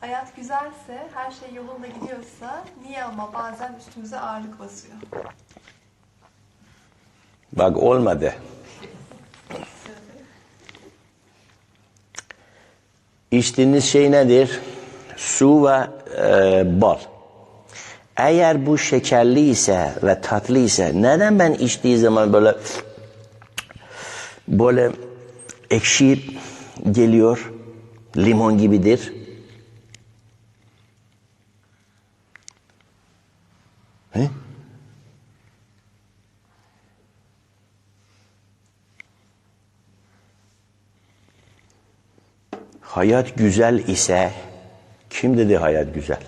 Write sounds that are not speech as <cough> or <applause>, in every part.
Hayat güzelse, her şey yolunda gidiyorsa niye ama bazen üstümüze ağırlık basıyor? Bak olmadı. İçtiğiniz şey nedir? Su ve e, bal. Eğer bu şekerli ise ve tatlı ise neden ben içtiği zaman böyle böyle ekşi geliyor? Limon gibidir. Hayat güzel ise kim dedi hayat güzel?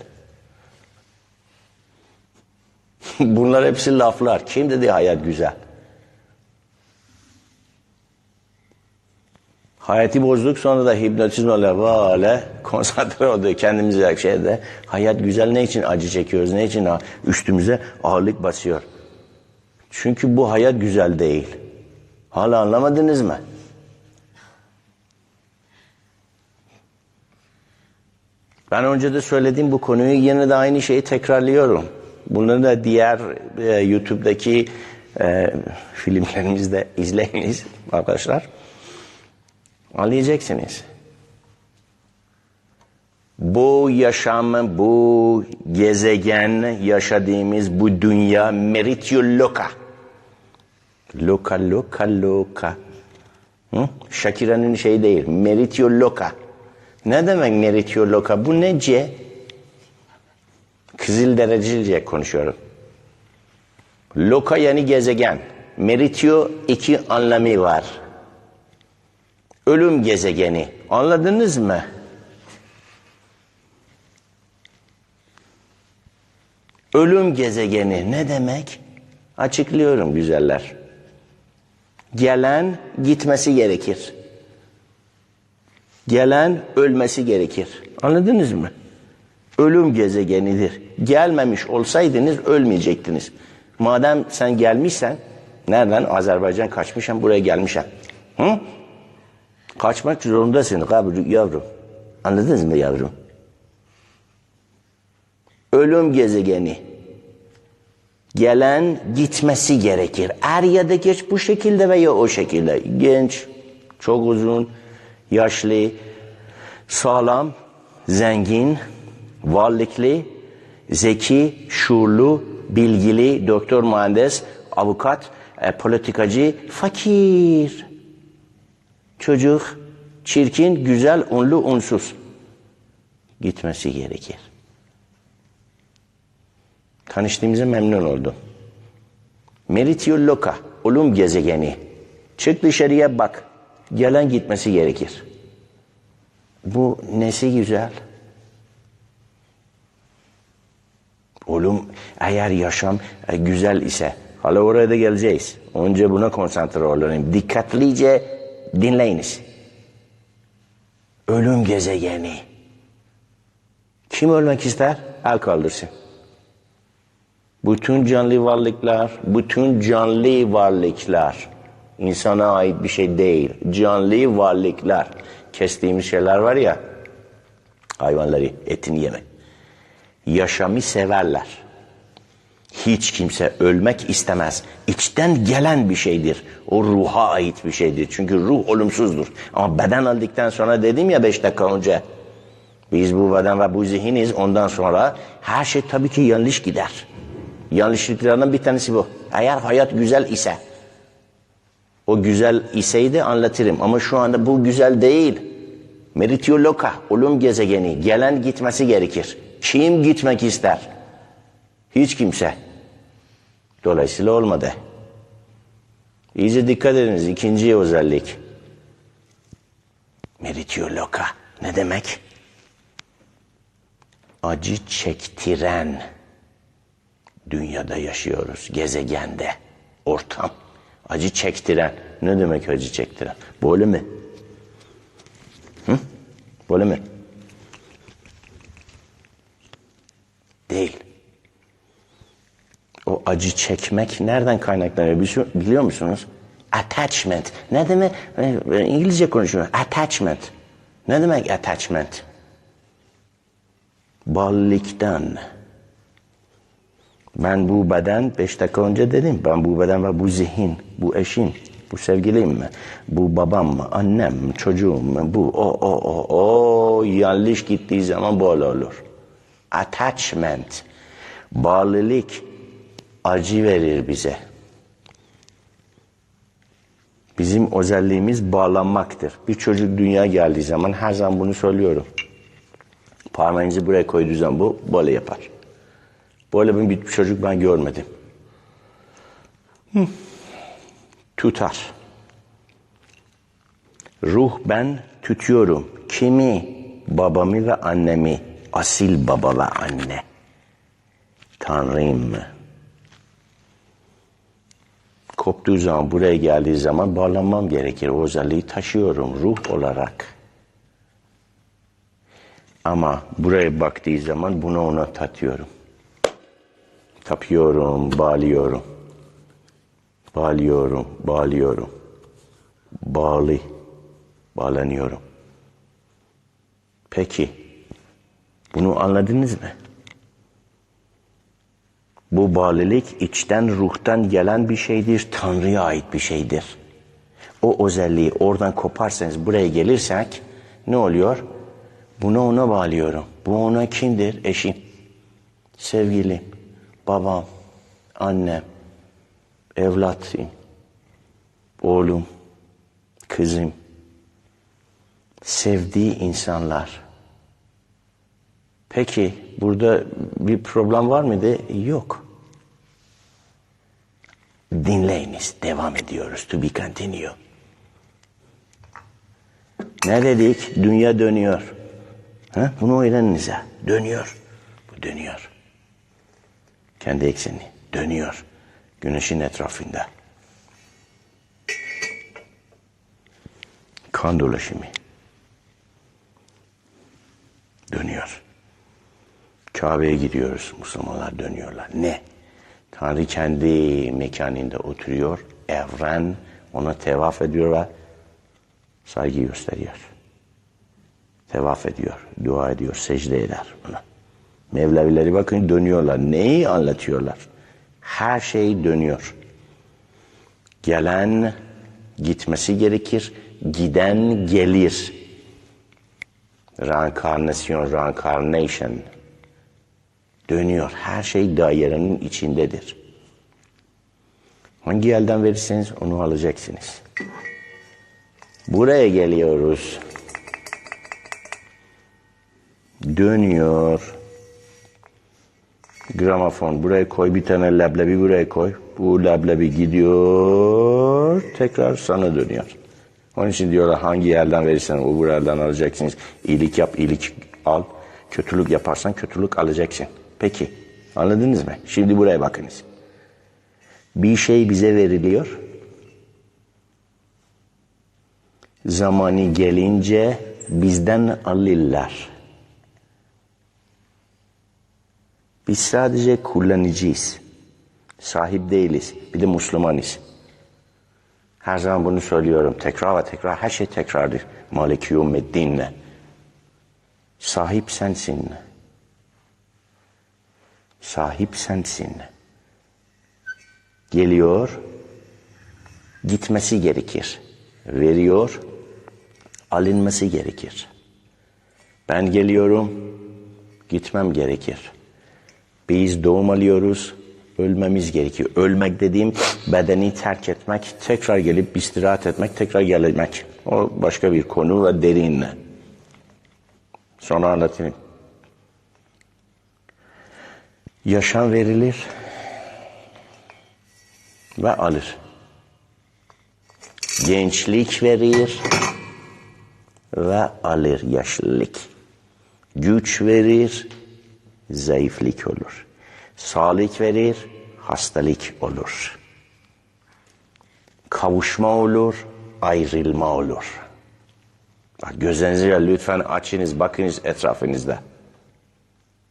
<laughs> Bunlar hepsi laflar. Kim dedi hayat güzel? Hayati bozduk sonra da hipnotizmle böyle konsantre oldu kendimize şeyde. Hayat güzel ne için acı çekiyoruz? Ne için üstümüze ağırlık basıyor? Çünkü bu hayat güzel değil. Hala anlamadınız mı? Ben önce de söylediğim bu konuyu yine de aynı şeyi tekrarlıyorum. Bunları da diğer e, YouTube'daki e, filmlerimizde izleyiniz arkadaşlar. Anlayacaksınız. Bu yaşam, bu gezegen, yaşadığımız bu dünya meritio loka. Loka, loka, loka. Hı? Shakira'nın şey değil, meritio loka. Ne demek meritio loka? Bu nece? Kızıl derecelice konuşuyorum. Loka yani gezegen. Meritio iki anlamı var. Ölüm gezegeni. Anladınız mı? Ölüm gezegeni ne demek? Açıklıyorum güzeller. Gelen gitmesi gerekir. Gelen ölmesi gerekir. Anladınız mı? Ölüm gezegenidir. Gelmemiş olsaydınız ölmeyecektiniz. Madem sen gelmişsen, nereden? Azerbaycan kaçmışım, buraya gelmişim. Hı? Kaçmak zorundasın yavrum. Anladınız mı yavrum? Ölüm gezegeni. Gelen gitmesi gerekir. Er ya da geç bu şekilde veya o şekilde. Genç, çok uzun, yaşlı, sağlam, zengin, varlıklı, zeki, şuurlu, bilgili, doktor, mühendis, avukat, e, politikacı, fakir. Çocuk, çirkin, güzel, unlu, unsuz. Gitmesi gerekir. Tanıştığımıza memnun oldum. Meritio loka, ölüm gezegeni. Çık dışarıya bak. Gelen gitmesi gerekir. Bu nesi güzel? Ölüm eğer yaşam e, güzel ise hala oraya da geleceğiz. Önce buna konsantre olun. Dikkatlice dinleyiniz. Ölüm gezegeni. Kim ölmek ister? El kaldırsın. Bütün canlı varlıklar, bütün canlı varlıklar insana ait bir şey değil. Canlı varlıklar. Kestiğimiz şeyler var ya, hayvanları etini yeme. Yaşamı severler. Hiç kimse ölmek istemez. İçten gelen bir şeydir. O ruha ait bir şeydir. Çünkü ruh ölümsüzdür. Ama beden aldıktan sonra dedim ya beş dakika önce. Biz bu beden ve bu zihiniz ondan sonra her şey tabii ki yanlış gider. Yanlışlıklardan bir tanesi bu. Eğer hayat güzel ise o güzel iseydi anlatırım ama şu anda bu güzel değil. Meritio loka, ölüm gezegeni, gelen gitmesi gerekir. Kim gitmek ister? Hiç kimse. Dolayısıyla olmadı. İyice dikkat ediniz ikinci özellik. Meritio loka ne demek? Acı çektiren dünyada yaşıyoruz, gezegende, ortam. Acı çektiren. Ne demek acı çektiren? Böyle mi? Hı? Böyle mi? Değil. O acı çekmek nereden kaynaklanıyor biliyor musunuz? Attachment. Ne demek? Ben İngilizce konuşuyorum. Attachment. Ne demek attachment? Ballikten. Ben bu beden beş dakika önce dedim. Ben bu beden ve bu zihin, bu eşim, bu sevgilim mi? Bu babam mı? Annem mi? Çocuğum mu? Bu o o o o yanlış gittiği zaman böyle olur. Attachment. Bağlılık acı verir bize. Bizim özelliğimiz bağlanmaktır. Bir çocuk dünya geldiği zaman her zaman bunu söylüyorum. Parmağınızı buraya koyduğu zaman bu böyle yapar. Böyle bir çocuk ben görmedim. Hı. Tutar. Ruh ben tutuyorum. Kimi? Babamı ve annemi. Asil baba ve anne. Tanrım? Koptuğu zaman, buraya geldiği zaman bağlanmam gerekir. O özelliği taşıyorum ruh olarak. Ama buraya baktığı zaman bunu ona tatıyorum. Tapıyorum, bağlıyorum. Bağlıyorum, bağlıyorum. Bağlı, bağlanıyorum. Peki, bunu anladınız mı? Bu bağlılık içten ruhtan gelen bir şeydir, Tanrı'ya ait bir şeydir. O özelliği oradan koparsanız buraya gelirsek ne oluyor? Bunu ona bağlıyorum. Bu ona kimdir? Eşim, sevgilim, babam, annem, evlatım, oğlum, kızım, sevdiği insanlar. Peki burada bir problem var mıydı? Yok. Dinleyiniz. Devam ediyoruz. To be continue. Ne dedik? Dünya dönüyor. Ha? Bunu öğreniniz ha. Dönüyor. Bu dönüyor. Kendi ekseni. Dönüyor. Güneşin etrafında. Kan dolaşımı. Dönüyor. Kabe'ye gidiyoruz. Müslümanlar dönüyorlar. Ne? Tanrı kendi mekanında oturuyor. Evren ona tevaf ediyor ve saygı gösteriyor. Tevaf ediyor, dua ediyor, secde eder ona. Mevlevileri bakın dönüyorlar. Neyi anlatıyorlar? Her şey dönüyor. Gelen gitmesi gerekir. Giden gelir. Reinkarnasyon, reincarnation. Dönüyor. Her şey dairenin içindedir. Hangi elden verirseniz onu alacaksınız. Buraya geliyoruz. Dönüyor. Gramofon buraya koy bir tane leblebi buraya koy. Bu leblebi gidiyor tekrar sana dönüyor. Onun için diyorlar hangi yerden verirsen o bu yerden alacaksınız. İyilik yap iyilik al. Kötülük yaparsan kötülük alacaksın. Peki anladınız mı? Şimdi buraya bakınız. Bir şey bize veriliyor. Zamanı gelince bizden alırlar. Biz sadece kullanıcıyız. Sahip değiliz. Bir de Müslümanız. Her zaman bunu söylüyorum. Tekrar ve tekrar. Her şey tekrardır. Maliki Ümmeddin'le. Sahip sensin. Sahip sensin. Geliyor. Gitmesi gerekir. Veriyor. Alınması gerekir. Ben geliyorum. Gitmem gerekir. Biz doğum alıyoruz, ölmemiz gerekiyor. Ölmek dediğim bedeni terk etmek, tekrar gelip istirahat etmek, tekrar gelmek. O başka bir konu ve derinle. Sonra anlatayım. Yaşam verilir ve alır. Gençlik verir ve alır yaşlılık. Güç verir, zayıflık olur. Sağlık verir, hastalık olur. Kavuşma olur, ayrılma olur. Bak gözlerinizi lütfen açınız, bakınız etrafınızda.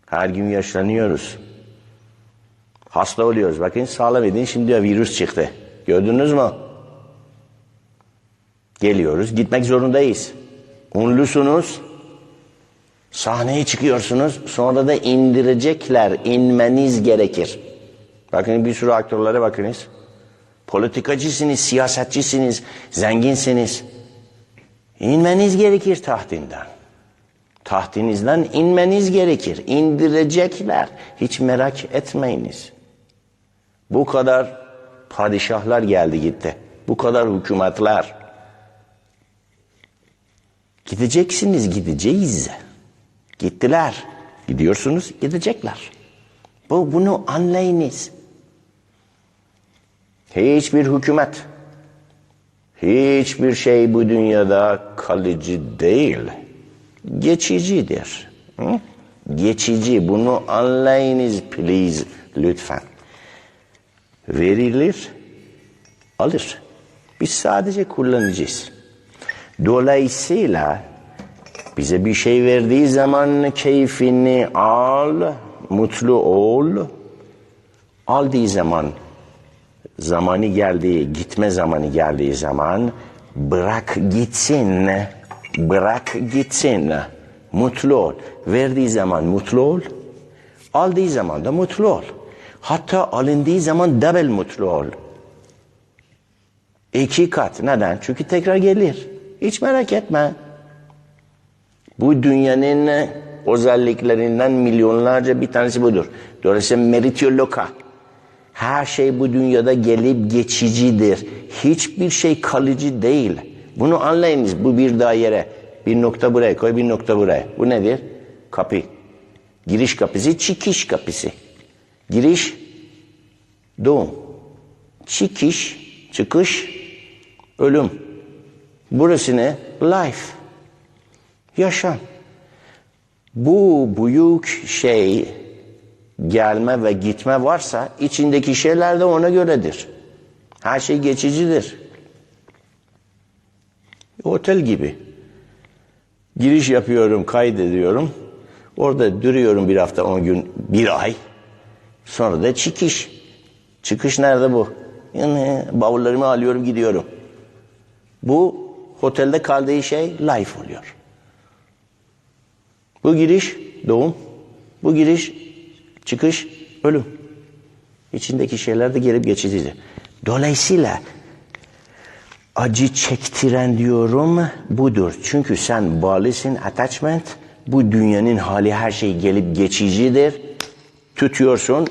Her gün yaşlanıyoruz. Hasta oluyoruz. Bakın sağlam edin şimdi virüs çıktı. Gördünüz mü? Geliyoruz. Gitmek zorundayız. Unlusunuz. Sahneye çıkıyorsunuz sonra da indirecekler. inmeniz gerekir. Bakın bir sürü aktörlere bakınız. Politikacısınız, siyasetçisiniz, zenginsiniz. İnmeniz gerekir tahtinden. Tahtinizden inmeniz gerekir. İndirecekler. Hiç merak etmeyiniz. Bu kadar padişahlar geldi gitti. Bu kadar hükümetler. Gideceksiniz, gideceğiz. Gittiler. Gidiyorsunuz, gidecekler. Bu, bunu anlayınız. Hiçbir hükümet, hiçbir şey bu dünyada kalıcı değil. Geçicidir. Hı? Geçici. Bunu anlayınız please, lütfen. Verilir, alır. Biz sadece kullanacağız. Dolayısıyla bize bir şey verdiği zaman keyfini al, mutlu ol. Aldığı zaman, zamanı geldiği, gitme zamanı geldiği zaman bırak gitsin. Bırak gitsin. Mutlu ol. Verdiği zaman mutlu ol. Aldığı zaman da mutlu ol. Hatta alındığı zaman double mutlu ol. İki kat. Neden? Çünkü tekrar gelir. Hiç merak etme. Bu dünyanın özelliklerinden milyonlarca bir tanesi budur. Dolayısıyla meritoloka. Her şey bu dünyada gelip geçicidir. Hiçbir şey kalıcı değil. Bunu anlayınız. Bu bir daire. Bir nokta buraya koy, bir nokta buraya. Bu nedir? Kapı. Giriş kapısı, çıkış kapısı. Giriş, doğum. Çıkış, çıkış, ölüm. Burası ne? Life. Yaşam. Bu büyük şey gelme ve gitme varsa içindeki şeyler de ona göredir. Her şey geçicidir. Otel gibi. Giriş yapıyorum, kaydediyorum. Orada duruyorum bir hafta, on gün, bir ay. Sonra da çıkış. Çıkış nerede bu? Yani bavullarımı alıyorum gidiyorum. Bu otelde kaldığı şey life oluyor. Bu giriş doğum, bu giriş çıkış ölüm. İçindeki şeyler de gelip geçicidir. Dolayısıyla acı çektiren diyorum budur. Çünkü sen bağlısın attachment. Bu dünyanın hali her şey gelip geçicidir. Tutuyorsun,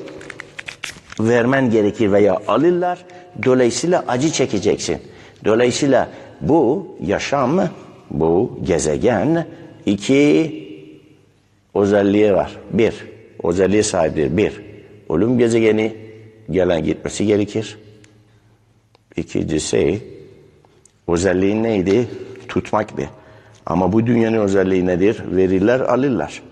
vermen gerekir veya alırlar. Dolayısıyla acı çekeceksin. Dolayısıyla bu yaşam, bu gezegen iki özelliği var. Bir, özelliğe sahiptir. Bir, ölüm gezegeni gelen gitmesi gerekir. İkincisi, özelliği neydi? Tutmaktı. Ama bu dünyanın özelliği nedir? Verirler, alırlar.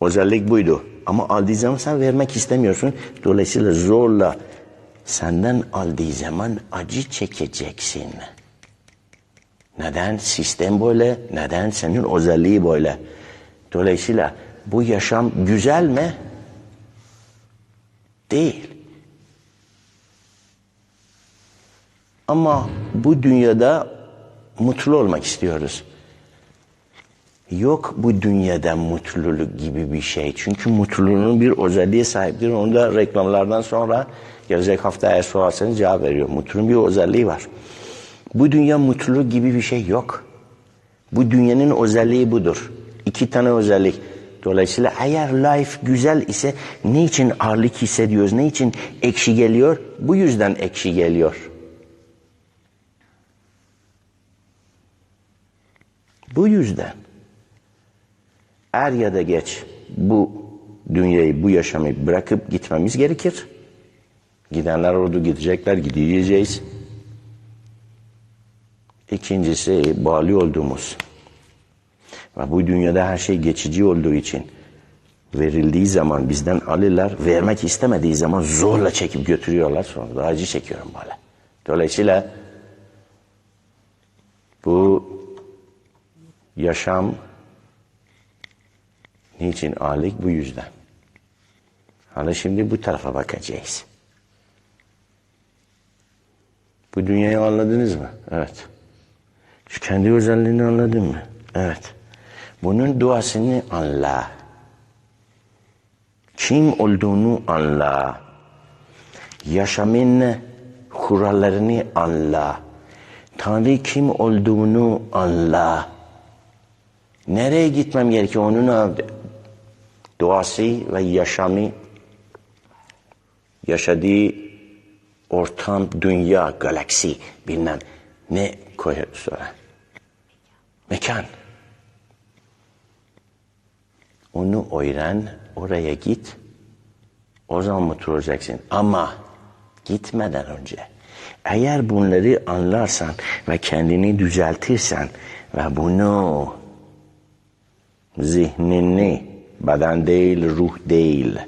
Özellik buydu. Ama aldığı zaman sen vermek istemiyorsun. Dolayısıyla zorla senden aldığı zaman acı çekeceksin. Neden? Sistem böyle. Neden? Senin özelliği böyle. Dolayısıyla bu yaşam güzel mi? Değil. Ama bu dünyada mutlu olmak istiyoruz. Yok bu dünyada mutluluk gibi bir şey. Çünkü mutluluğun bir özelliğe sahiptir. Onu da reklamlardan sonra gelecek hafta eğer sorarsanız cevap veriyor. Mutluluğun bir özelliği var. Bu dünya mutluluk gibi bir şey yok. Bu dünyanın özelliği budur. İki tane özellik. Dolayısıyla eğer life güzel ise ne için ağırlık hissediyoruz? Ne için ekşi geliyor? Bu yüzden ekşi geliyor. Bu yüzden er ya da geç bu dünyayı, bu yaşamı bırakıp gitmemiz gerekir. Gidenler orada gidecekler, gideceğiz. İkincisi bağlı olduğumuz ve bu dünyada her şey geçici olduğu için verildiği zaman bizden alırlar, vermek istemediği zaman zorla çekip götürüyorlar. Sonra da acı çekiyorum böyle. Dolayısıyla bu yaşam niçin alik bu yüzden. Hani şimdi bu tarafa bakacağız. Bu dünyayı anladınız mı? Evet. Şu kendi özelliğini anladın mı? Evet. Bunun duasını anla. Kim olduğunu anla. Yaşamın kurallarını anla. Tanrı kim olduğunu anla. Nereye gitmem gerekiyor onun duası ve yaşamı yaşadığı ortam, dünya, galaksi bilmem ne koyar sonra. Mekan. Onu öğren, oraya git. O zaman mutlu olacaksın. Ama gitmeden önce eğer bunları anlarsan ve kendini düzeltirsen ve bunu zihnini beden değil, ruh değil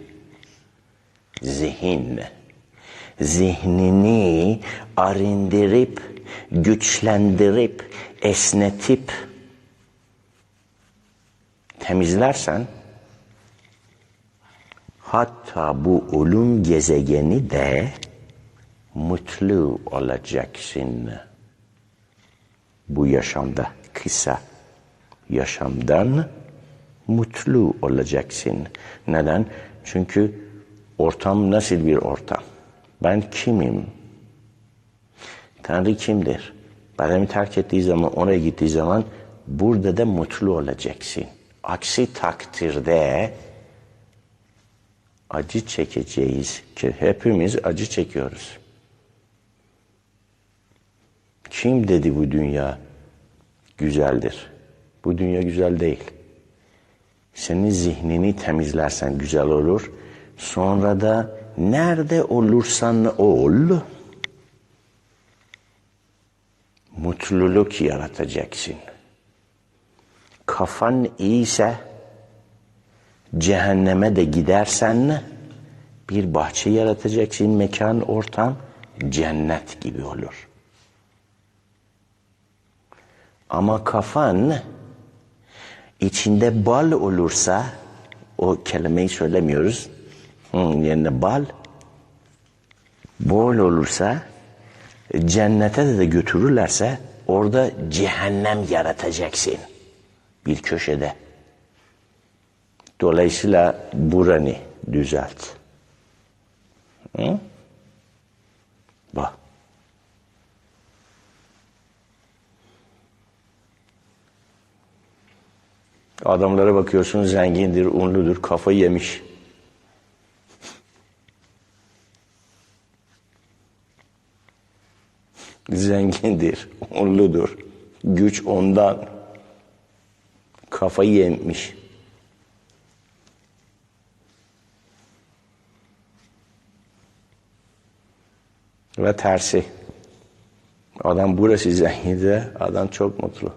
zihin zihnini arındırıp güçlendirip esnetip temizlersen hatta bu ölüm gezegeni de mutlu olacaksın. Bu yaşamda kısa yaşamdan mutlu olacaksın. Neden? Çünkü ortam nasıl bir ortam? Ben kimim? Tanrı kimdir? Bedeni terk ettiği zaman, oraya gittiği zaman burada da mutlu olacaksın. Aksi takdirde acı çekeceğiz ki hepimiz acı çekiyoruz. Kim dedi bu dünya güzeldir? Bu dünya güzel değil. Senin zihnini temizlersen güzel olur. Sonra da nerede olursan ol mutluluk yaratacaksın. Kafan iyiyse cehenneme de gidersen bir bahçe yaratacaksın, mekan, ortam cennet gibi olur. Ama kafan içinde bal olursa o kelimeyi söylemiyoruz. Hı, yerine bal bol olursa cennete de, götürürlerse orada cehennem yaratacaksın bir köşede. Dolayısıyla buranı düzelt. Hı? Bak. Adamlara bakıyorsun zengindir, unludur, kafayı yemiş. Zengindir, unludur. Güç ondan. Kafayı yemiş. Ve tersi. Adam burası zengin de adam çok mutlu.